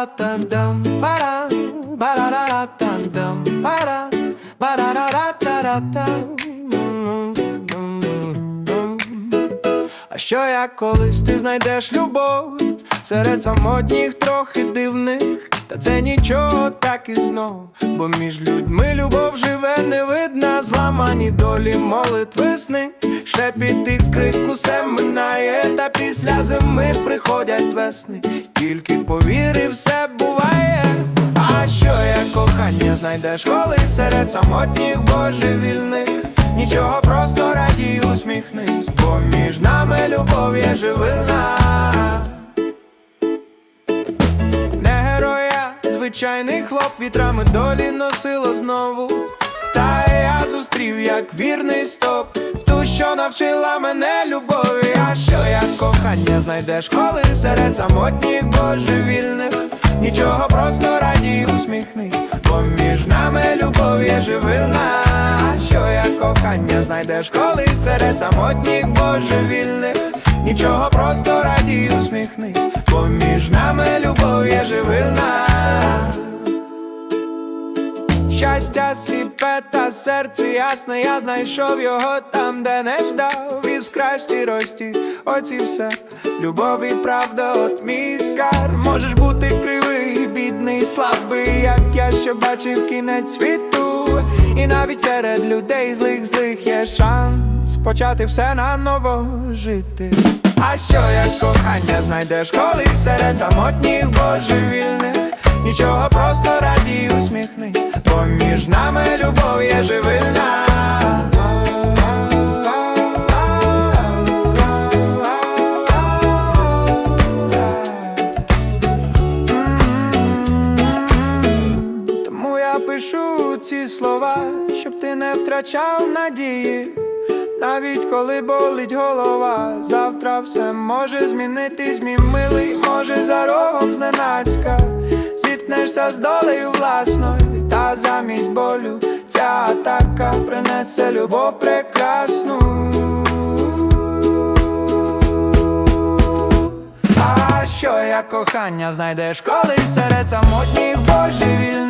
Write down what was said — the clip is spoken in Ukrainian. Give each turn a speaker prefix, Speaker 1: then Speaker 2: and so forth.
Speaker 1: Ба-да-да-да-да-дам, ба-да, ба-да-да-да-да-дам. А що як колись ти знайдеш любов серед самотніх трохи дивних, та це нічого так і знов, бо між людьми любов живе не видна, зламані долі молитви сни, шепіт і крик усе минає, та після зими приходять весни, тільки повіри, все буває. А що як кохання знайдеш, коли серед самотніх божевільних Нічого просто радій усміхнись, бо між нами любов є живильна. Не героя, звичайний хлоп вітрами долі носило знову. Та я зустрів як вірний стоп, що навчила мене любові. А що як кохання знайдеш, коли серед самотніх божевільних Нічого просто радій усміхнись, бо між нами любов є живильна. А що як кохання знайдеш, коли серед самотніх божевільних Нічого просто радій усміхнись, бо між нами любов є живильна. Щастя сліпе та серце ясне, я знайшов його там, де не ждав, із кращій рості, оці все, любов і правда, от мій скар. Можеш бути кривий, бідний, слабий, як я, що бачив кінець світу. І навіть серед людей злих злих є шанс почати все наново жити. А що як кохання знайдеш, коли серед самотніх божевільних Нічого просто між нами любов є живильна. Тому я пишу ці слова, щоб ти не втрачав надії. Навіть коли болить голова, завтра все може змінитись, мій милий, може за рогом зненацька Зіткнешся з долею власною, та замість болю ця атака принесе любов прекрасну. А що як кохання знайдеш, коли серед самотніх божевільних